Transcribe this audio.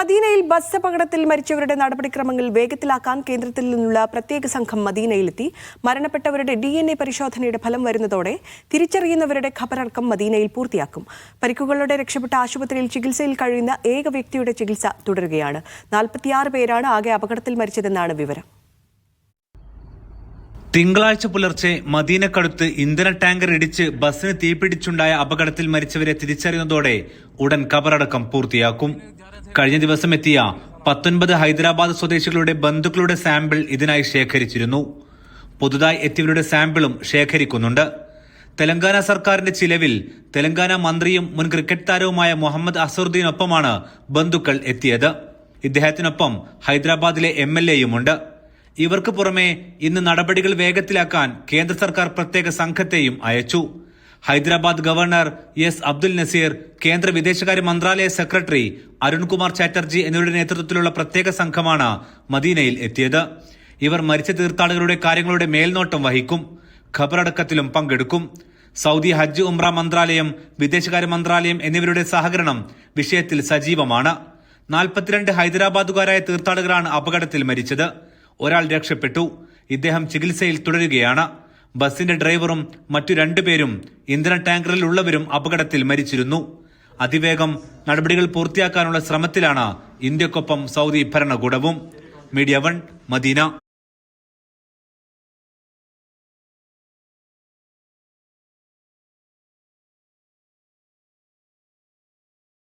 മദീനയിൽ ബസ് അപകടത്തിൽ മരിച്ചവരുടെ നടപടിക്രമങ്ങൾ വേഗത്തിലാക്കാൻ കേന്ദ്രത്തിൽ നിന്നുള്ള പ്രത്യേക സംഘം മദീനയിലെത്തി. മരണപ്പെട്ടവരുടെ ഡി എൻ എ പരിശോധനയുടെ ഫലം വരുന്നതോടെ തിരിച്ചറിയുന്നവരുടെ ഖബറടക്കം മദീനയിൽ പൂർത്തിയാക്കും. പരിക്കുകളോടെ രക്ഷപ്പെട്ട ആശുപത്രിയിൽ ചികിത്സയിൽ കഴിയുന്ന ഏക വ്യക്തിയുടെ ചികിത്സ തുടരുകയാണ്. നാൽപ്പത്തിയാറ് പേരാണ് ആകെ അപകടത്തിൽ മരിച്ചതെന്നാണ് വിവരം. തിങ്കളാഴ്ച പുലർച്ചെ മദീനക്കടുത്ത് ഇന്ധന ടാങ്കർ ഇടിച്ച് ബസ്സിന് തീപിടിച്ചുണ്ടായ അപകടത്തിൽ മരിച്ചവരെ തിരിച്ചറിയുന്നതോടെ ഉടൻ കബറടക്കം പൂർത്തിയാക്കും. കഴിഞ്ഞ ദിവസം എത്തിയ പത്തൊൻപത് ഹൈദരാബാദ് സ്വദേശികളുടെ ബന്ധുക്കളുടെ സാമ്പിൾ ഇതിനായി ശേഖരിച്ചിരുന്നു. പുതുതായി എത്തിയവരുടെ സാമ്പിളും ശേഖരിക്കുന്നുണ്ട്. തെലങ്കാന സർക്കാരിന്റെ ചിലവിൽ തെലങ്കാന മന്ത്രിയും മുൻ ക്രിക്കറ്റ് താരവുമായ മുഹമ്മദ് അസറുദ്ദീനൊപ്പമാണ് ബന്ധുക്കൾ എത്തിയത്. ഇദ്ദേഹത്തിനൊപ്പം ഹൈദരാബാദിലെ എം എൽ എയുമുണ്ട്. ഇവർക്ക് പുറമെ ഇന്ന് നടപടികൾ വേഗത്തിലാക്കാൻ കേന്ദ്ര സർക്കാർ പ്രത്യേക സംഘത്തെയും അയച്ചു. ഹൈദരാബാദ് ഗവർണർ എസ് അബ്ദുൽ നസീർ കേന്ദ്ര വിദേശകാര്യ മന്ത്രാലയ സെക്രട്ടറി അരുൺകുമാർ ചാറ്റർജി എന്നിവരുടെ നേതൃത്വത്തിലുള്ള പ്രത്യേക സംഘമാണ് മദീനയിൽ എത്തിയത്. ഇവർ മരിച്ച തീർത്ഥാടകരുടെ കാര്യങ്ങളുടെ മേൽനോട്ടം വഹിക്കും ഖബറടക്കത്തിലും പങ്കെടുക്കും. സൗദി ഹജ്ജ് ഉംറ മന്ത്രാലയം വിദേശകാര്യ മന്ത്രാലയം എന്നിവരുടെ സഹകരണം വിഷയത്തിൽ സജീവമാണ്. നാൽപ്പത്തിരണ്ട് ഹൈദരാബാദുകാരായ തീർത്ഥാടകരാണ് അപകടത്തിൽ മരിച്ചത്. ഒരാൾ രക്ഷപ്പെട്ടു. ഇദ്ദേഹം ചികിത്സയിൽ തുടരുകയാണ്. ബസിന്റെ ഡ്രൈവറും മറ്റു രണ്ടുപേരും ഇന്ധന ടാങ്കറിൽ ഉള്ളവരും അപകടത്തിൽ മരിച്ചിരുന്നു. അതിവേഗം നടപടികൾ പൂർത്തിയാക്കാനുള്ള ശ്രമത്തിലാണ് ഇന്ത്യക്കൊപ്പം സൗദി ഭരണകൂടവും. Media one Medina.